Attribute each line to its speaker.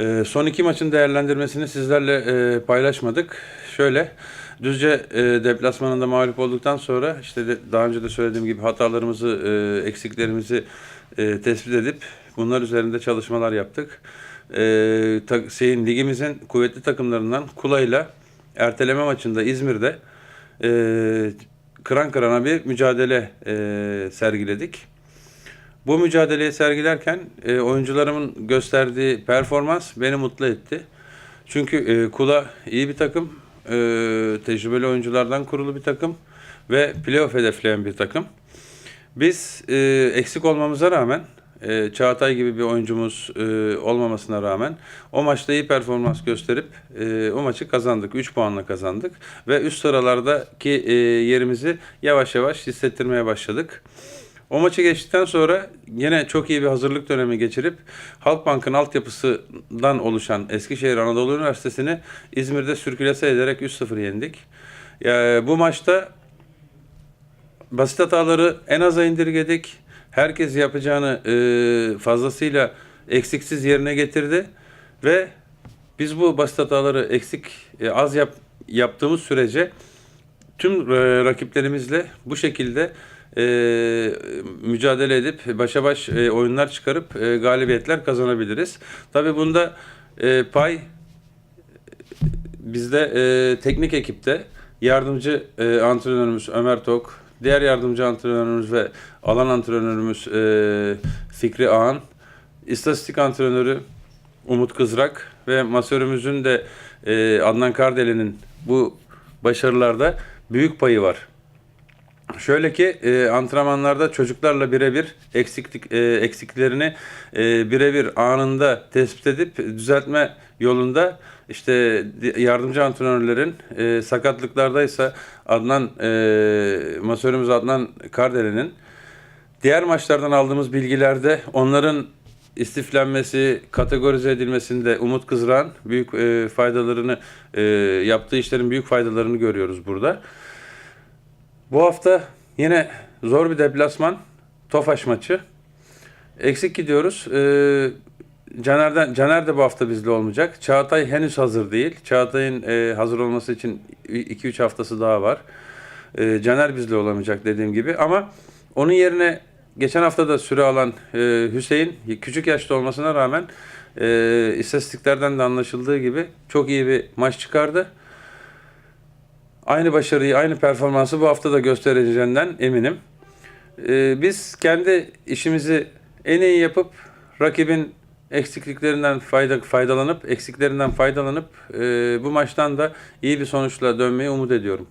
Speaker 1: Ee, son iki maçın değerlendirmesini sizlerle e, paylaşmadık. Şöyle, Düzce e, deplasmanında mağlup olduktan sonra işte daha önce de söylediğim gibi hatalarımızı, e, eksiklerimizi e, tespit edip bunlar üzerinde çalışmalar yaptık. E, şeyin, ligimizin kuvvetli takımlarından Kula'yla erteleme maçında İzmir'de e, kıran kırana bir mücadele e, sergiledik. Bu mücadeleyi sergilerken e, oyuncularımın gösterdiği performans beni mutlu etti. Çünkü e, Kula iyi bir takım, e, tecrübeli oyunculardan kurulu bir takım ve playoff hedefleyen bir takım. Biz e, eksik olmamıza rağmen, e, Çağatay gibi bir oyuncumuz e, olmamasına rağmen o maçta iyi performans gösterip e, o maçı kazandık. 3 puanla kazandık ve üst sıralardaki e, yerimizi yavaş yavaş hissettirmeye başladık. O maçı geçtikten sonra yine çok iyi bir hazırlık dönemi geçirip Halkbank'ın altyapısından oluşan Eskişehir Anadolu Üniversitesi'ni İzmir'de sürkülese ederek 3-0 yendik. Ya, bu maçta basit hataları en aza indirgedik. Herkes yapacağını e, fazlasıyla eksiksiz yerine getirdi ve biz bu basit hataları eksik e, az yap, yaptığımız sürece tüm e, rakiplerimizle bu şekilde e, mücadele edip başa baş e, oyunlar çıkarıp e, galibiyetler kazanabiliriz. Tabii bunda e, pay bizde e, teknik ekipte yardımcı e, antrenörümüz Ömer Tok, diğer yardımcı antrenörümüz ve alan antrenörümüz e, Fikri Ağan, istatistik antrenörü Umut Kızrak ve masörümüzün de e, Adnan Kardeli'nin bu başarılarda büyük payı var. Şöyle ki e, antrenmanlarda çocuklarla birebir eksiklik e, eksiklerini e, birebir anında tespit edip düzeltme yolunda işte yardımcı antrenörlerin e, sakatlıklardaysa Adnan e, masörümüz Adnan Kardeli'nin diğer maçlardan aldığımız bilgilerde onların istiflenmesi, kategorize edilmesinde Umut Kızran büyük e, faydalarını e, yaptığı işlerin büyük faydalarını görüyoruz burada. Bu hafta yine zor bir deplasman. Tofaş maçı. Eksik gidiyoruz. Ee, Caner'den, Caner de bu hafta bizde olmayacak. Çağatay henüz hazır değil. Çağatay'ın e, hazır olması için 2-3 haftası daha var. Ee, Caner bizde olamayacak dediğim gibi. Ama onun yerine geçen hafta da süre alan e, Hüseyin küçük yaşta olmasına rağmen e, istatistiklerden de anlaşıldığı gibi çok iyi bir maç çıkardı aynı başarıyı, aynı performansı bu hafta da göstereceğinden eminim. Ee, biz kendi işimizi en iyi yapıp rakibin eksikliklerinden fayda, faydalanıp, eksiklerinden faydalanıp e, bu maçtan da iyi bir sonuçla dönmeyi umut ediyorum.